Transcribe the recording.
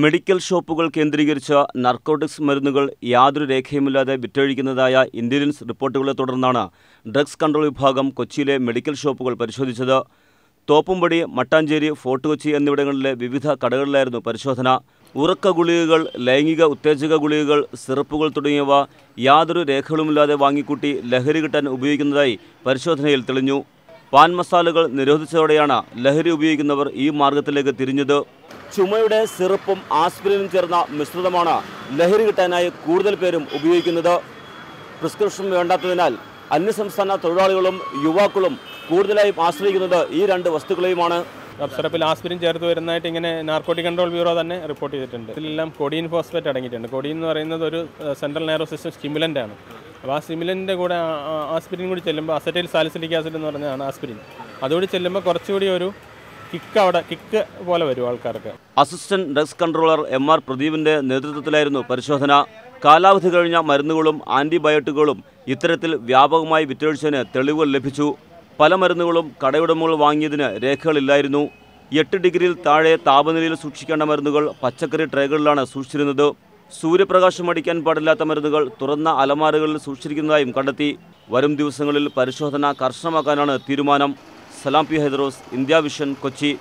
Medical ഷോപ്പുകൾ കേന്ദ്രീകരിച്ച narcotics മരുന്നുകൾ യാതൊരു രേഖയുമില്ലാതെ വിറ്റഴിക്കുന്നതായ ഇന്റലിജൻസ് റിപ്പോർട്ടുകളെ തുടർന്നാണ് ഡ്രഗ്സ് കൺട്രോൾ വിഭാഗം കൊച്ചിയിലെ മെഡിക്കൽ ഷോപ്പുകൾ പരിശോധിച്ചത്. തോപ്പുംപടി മട്ടാഞ്ചേരി ഫോർട്ട് കൊച്ചി എന്നിവിടങ്ങളിലെ വിവിധ കടകളിലായിരുന്നു പരിശോധന. ഉറക്ക ഗുളികകൾ ലൈംഗിക ഉത്തേജക ഗുളികകൾ സിറപ്പുകൾ തുടങ്ങിയവ യാതൊരു രേഖകളുമില്ലാതെ വാങ്ങിക്കൂട്ടി ലഹരി കിട്ടാൻ ഉപയോഗിക്കുന്നതായി പരിശോധനയിൽ തെളിഞ്ഞു. പാൻ മസാലകൾ നിരോധിച്ചതോടെയാണ് ലഹരി ഉപയോഗിക്കുന്നവർ ഈ മാർഗത്തിലേക്ക് തിരിഞ്ഞത്. ചുമയുടെ സിറപ്പും ആസ്പിരിനും ചേർന്ന മിശ്രിതമാണ് ലഹരി കിട്ടാനായി കൂടുതൽ പേരും ഉപയോഗിക്കുന്നത്. പ്രിസ്ക്രിപ്ഷൻ വേണ്ടാത്തതിനാൽ അന്യസംസ്ഥാന തൊഴിലാളികളും യുവാക്കളും കൂടുതലായും ആശ്രയിക്കുന്നത് ഈ രണ്ട് വസ്തുക്കളെയുമാണ്. സിറപ്പിൽ ആസ്പിരിൻ ചേർത്ത് വരുന്നതായിട്ട് ഇങ്ങനെ നാർക്കോട്ടിക് കൺട്രോൾ ബ്യൂറോ തന്നെ റിപ്പോർട്ട് ചെയ്തിട്ടുണ്ട്. ഇതിലെല്ലാം കൊഡീൻ ഫോസ്ഫേറ്റ് അടങ്ങിയിട്ടുണ്ട്. കൊഡീൻ എന്ന് പറയുന്നത് ഒരു സെൻട്രൽ നെയറോ സിസ്റ്റം സ്റ്റിമുലന്റ് ആണ്. അപ്പോൾ ആ സ്റ്റിമുലന്റെ കൂടെ ആസ്പിരിൻ കൂടി ചെല്ലുമ്പോൾ അസറ്റൈൽ സാലിസിലിക് ആസിഡ് എന്ന് പറഞ്ഞതാണ് ആസ്പിരിൻ. അതുകൂടി ചെല്ലുമ്പോൾ കുറച്ചുകൂടി ഒരു കിക്ക് അവിടെ കിക്ക് പോലെ വരും ആൾക്കാർക്ക്. Assistant drugs controller M R പ്രദീപിന്റെ നേതൃത്വത്തിലായിരുന്നു പരിശോധന. കാലാവധി കഴിഞ്ഞ മരുന്നുകളും ആന്റിബയോട്ടിക്കുകളും ഇത്തരത്തിൽ വ്യാപകമായി വിറ്റഴിച്ചതിന് തെളിവുകൾ ലഭിച്ചു. പല മരുന്നുകളും കടയുടമകൾ വാങ്ങിയതിന് രേഖകളില്ലായിരുന്നു. എട്ട് ഡിഗ്രിയിൽ താഴെ താപനിലയിൽ സൂക്ഷിക്കേണ്ട മരുന്നുകൾ പച്ചക്കറി ട്രേകളിലാണ് സൂക്ഷിച്ചിരുന്നത്. സൂര്യപ്രകാശം അടിക്കാൻ പാടില്ലാത്ത മരുന്നുകൾ തുറന്ന അലമാരകളിൽ സൂക്ഷിച്ചിരിക്കുന്നതായും കണ്ടെത്തി. വരും ദിവസങ്ങളിൽ പരിശോധന കർശനമാക്കാനാണ് തീരുമാനം. Salam P Hydrose India Vision Kochi